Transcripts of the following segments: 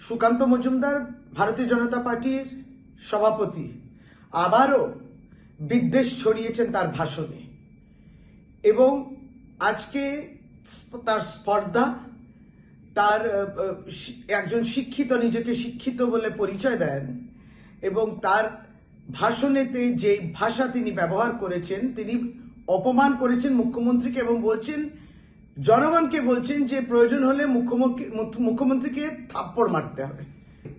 সুকান্ত মজুমদার ভারতীয় জনতা পার্টির সভাপতি। আবারও বিদ্বেষ ছড়িয়েছেন তার ভাষণে। এবং আজকে তার স্পর্ধা, তার একজন শিক্ষিত, নিজেকে শিক্ষিত বলে পরিচয় দেন এবং তার ভাষণেতে যে ভাষা তিনি ব্যবহার করেছেন, তিনি অপমান করেছেন মুখ্যমন্ত্রীকে এবং বলছেন জনগণকে বলছেন যে প্রয়োজন হলে মুখ্যমন্ত্রী মুখ্যমন্ত্রীকে থাপ্পড় মারতে হবে।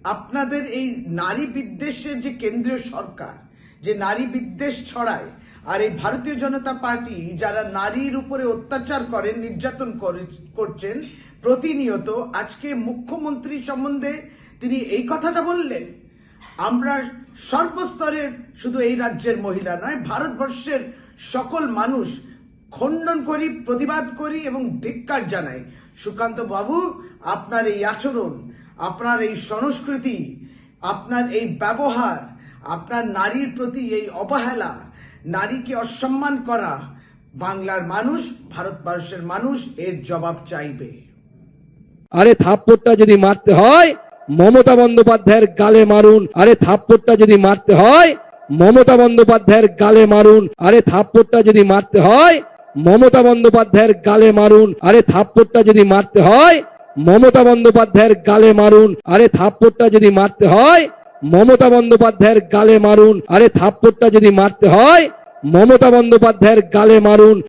আপনাদের এই নারী বিদ্বেষের যে কেন্দ্রীয় সরকার, যে নারী বিদ্বেষ ছড়ায়, আর এই ভারতীয় জনতা পার্টি যারা নারীর উপরে অত্যাচার করেন, নির্যাতন করে- করছেন, প্রতিনিয়ত আজকে মুখ্যমন্ত্রী সম্বন্ধে তিনি এই কথাটা বললেন। আমরা সর্বস্তরের শুধু এই রাজ্যের মহিলা নয়, ভারতবর্ষের সকল মানুষ খণ্ডন করি, প্রতিবাদ করি এবং ধিক্কার জানাই। সুকান্ত বাবু, আপনার এই আচরণ, আপনার এই সংস্কৃতি, আপনার এই ব্যবহার, আপনার নারীর প্রতি এই অবহেলা, নারীকে অসম্মান করা, বাংলার মানুষ, ভারতবর্ষের মানুষ এর জবাব চাইবে। আরে থাপ্পড়টা যদি মারতে হয়, মমতা বন্দ্যোপাধ্যায়ের গালে মারুন। আরে থাপ্পড়টা যদি মারতে হয়, মমতা বন্দ্যোপাধ্যায়ের গালে মারুন। আরে থাপ্পড়টা যদি মারতে হয় মমতা বন্দ্যোপাধ্যায়ের গালে মারুন। আরে থাপ্পড়টা যদি মারতে হয়, মমতা বন্দ্যোপাধ্যায়ের গালে মারুন। আরে থাপ্পড়টা যদি মারতে হয়, মমতা বন্দ্যোপাধ্যায়ের গালে মারুন। আরে থাপ্পড়টা যদি মারতে হয়, মমতা বন্দ্যোপাধ্যায়ের গালে মারুন।